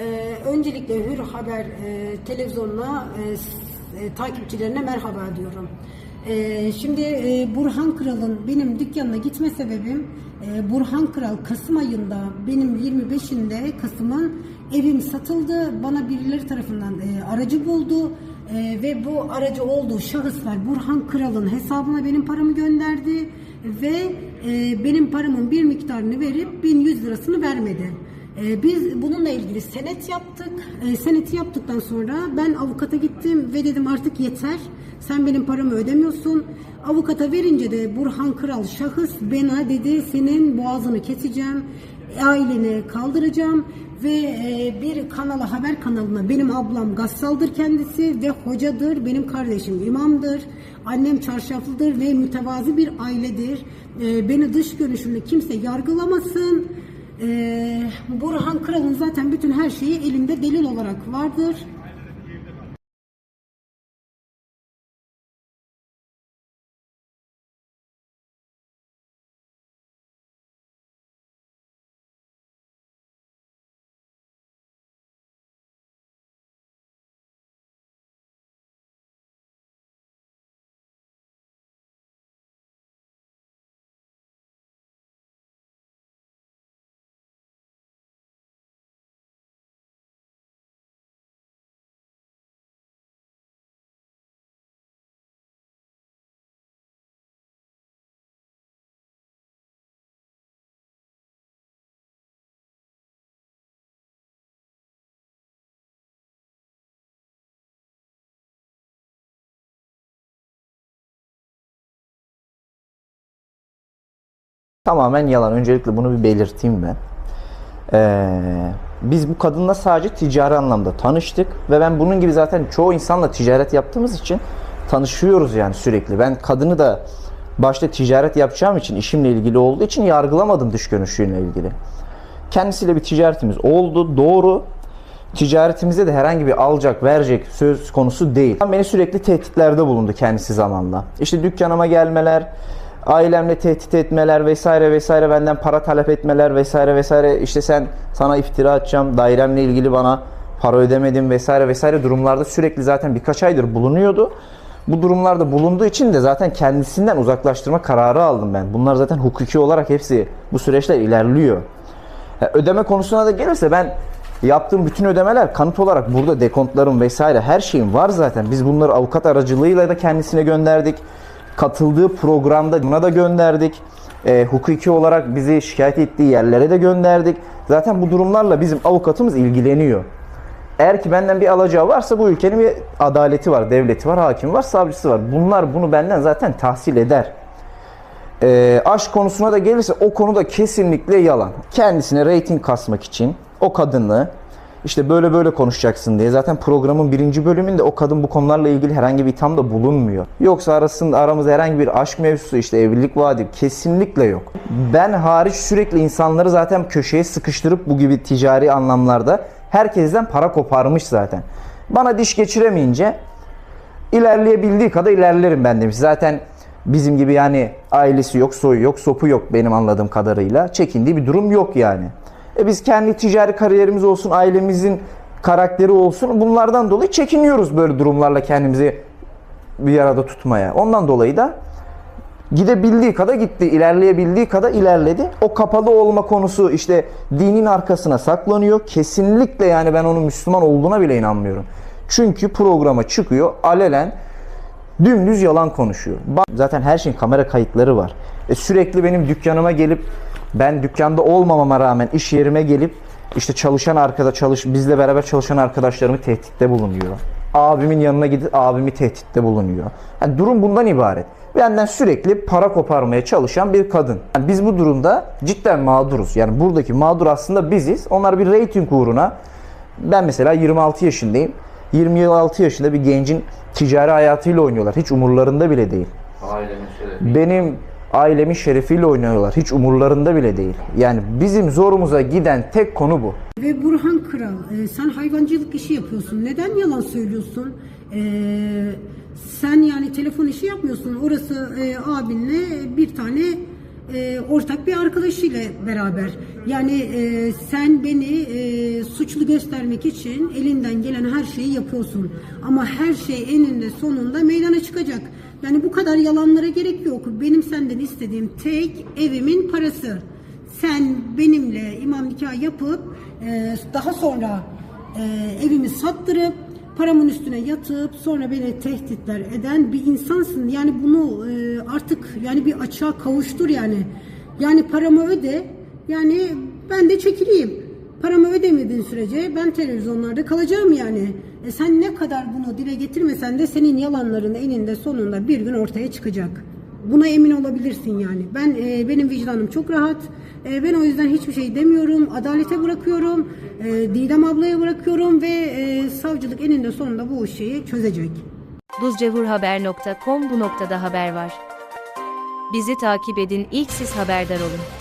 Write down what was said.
Ee, öncelikle Hür Haber e, televizyonuna e, e, takipçilerine merhaba diyorum. Ee, şimdi e, Burhan Kral'ın benim dükkanına gitme sebebim e, Burhan Kral Kasım ayında benim 25'inde Kasım'ın evim satıldı. Bana birileri tarafından e, aracı buldu. E, ve bu aracı olduğu şahıslar Burhan Kral'ın hesabına benim paramı gönderdi ve e, benim paramın bir miktarını verip 1100 lirasını vermedi. Ee, Biz bununla ilgili senet yaptık. Ee, Seneti yaptıktan sonra ben avukata gittim ve dedim artık yeter. Sen benim paramı ödemiyorsun. Avukata verince de Burhan Kral şahıs bana dedi senin boğazını keseceğim. Aileni kaldıracağım ve e, bir kanala haber kanalına benim ablam gassaldır kendisi ve hocadır. Benim kardeşim imamdır. Annem çarşaflıdır ve mütevazi bir ailedir. Ee, Beni dış görünüşümle kimse yargılamasın. Ee, Burhan Kral'ın zaten bütün her şeyi elimde delil olarak vardır. Tamamen yalan. Öncelikle bunu bir belirteyim ben. Ee, biz bu kadınla sadece ticari anlamda tanıştık ve ben bunun gibi zaten çoğu insanla ticaret yaptığımız için tanışıyoruz yani sürekli. Ben kadını da başta ticaret yapacağım için işimle ilgili olduğu için yargılamadım dış görünüşüyle ilgili. Kendisiyle bir ticaretimiz oldu. Doğru. Ticaretimizde de herhangi bir alacak verecek söz konusu değil. Beni sürekli tehditlerde bulundu kendisi zamanla. İşte dükkanıma gelmeler, ailemle tehdit etmeler vesaire vesaire benden para talep etmeler vesaire vesaire işte sen sana iftira atacağım dairemle ilgili bana para ödemedin vesaire vesaire durumlarda sürekli zaten birkaç aydır bulunuyordu. Bu durumlarda bulunduğu için de zaten kendisinden uzaklaştırma kararı aldım ben. Bunlar zaten hukuki olarak hepsi bu süreçler ilerliyor. Ya ödeme konusuna da gelirse ben yaptığım bütün ödemeler kanıt olarak burada dekontlarım vesaire her şeyim var zaten. Biz bunları avukat aracılığıyla da kendisine gönderdik. Katıldığı programda buna da gönderdik. E, hukuki olarak bizi şikayet ettiği yerlere de gönderdik. Zaten bu durumlarla bizim avukatımız ilgileniyor. Eğer ki benden bir alacağı varsa bu ülkenin bir adaleti var, devleti var, hakimi var, savcısı var. Bunlar bunu benden zaten tahsil eder. Ee, aşk konusuna da gelirse o konuda kesinlikle yalan. Kendisine reyting kasmak için o kadını işte böyle böyle konuşacaksın diye zaten programın birinci bölümünde o kadın bu konularla ilgili herhangi bir ithamda bulunmuyor. Yoksa arasında aramızda herhangi bir aşk mevzusu işte evlilik vaadi kesinlikle yok. Ben hariç sürekli insanları zaten köşeye sıkıştırıp bu gibi ticari anlamlarda herkesten para koparmış zaten. Bana diş geçiremeyince ilerleyebildiği kadar ilerlerim ben demiş. Zaten bizim gibi yani ailesi yok, soyu yok, sopu yok benim anladığım kadarıyla. Çekindiği bir durum yok yani. E biz kendi ticari kariyerimiz olsun, ailemizin karakteri olsun bunlardan dolayı çekiniyoruz böyle durumlarla kendimizi bir arada tutmaya. Ondan dolayı da gidebildiği kadar gitti, ilerleyebildiği kadar ilerledi. O kapalı olma konusu işte dinin arkasına saklanıyor. Kesinlikle yani ben onun Müslüman olduğuna bile inanmıyorum. Çünkü programa çıkıyor alelen dümdüz yalan konuşuyor. Zaten her şeyin kamera kayıtları var. E sürekli benim dükkanıma gelip ben dükkanda olmamama rağmen iş yerime gelip işte çalışan arkada çalış bizle beraber çalışan arkadaşlarımı tehditte bulunuyor. Abimin yanına gidip abimi tehditte bulunuyor. Yani durum bundan ibaret. Benden sürekli para koparmaya çalışan bir kadın. Yani biz bu durumda cidden mağduruz. Yani buradaki mağdur aslında biziz. Onlar bir reyting uğruna ben mesela 26 yaşındayım. 26 yaşında bir gencin ticari hayatıyla oynuyorlar. Hiç umurlarında bile değil. Şerefi. Benim ailemin şerefiyle oynuyorlar. Hiç umurlarında bile değil. Yani bizim zorumuza giden tek konu bu. Ve Burhan Kral e, sen hayvancılık işi yapıyorsun. Neden yalan söylüyorsun? E, sen yani telefon işi yapmıyorsun. Orası e, abinle bir tane ortak bir arkadaşıyla beraber. Yani sen beni suçlu göstermek için elinden gelen her şeyi yapıyorsun. Ama her şey eninde sonunda meydana çıkacak. Yani bu kadar yalanlara gerek yok. Benim senden istediğim tek evimin parası. Sen benimle imam nikah yapıp e, daha sonra e, evimi sattırıp paramın üstüne yatıp sonra beni tehditler eden bir insansın. Yani bunu e, artık yani bir açığa kavuştur yani. Yani paramı öde. Yani ben de çekileyim. Paramı ödemediğin sürece ben televizyonlarda kalacağım yani. E sen ne kadar bunu dile getirmesen de senin yalanların eninde sonunda bir gün ortaya çıkacak. Buna emin olabilirsin yani. Ben e, benim vicdanım çok rahat. E, ben o yüzden hiçbir şey demiyorum. Adalete bırakıyorum. E, Didem ablaya bırakıyorum ve e, savcılık eninde sonunda bu şeyi çözecek. duzcevurhaber.com bu noktada haber var. Bizi takip edin ilk siz haberdar olun.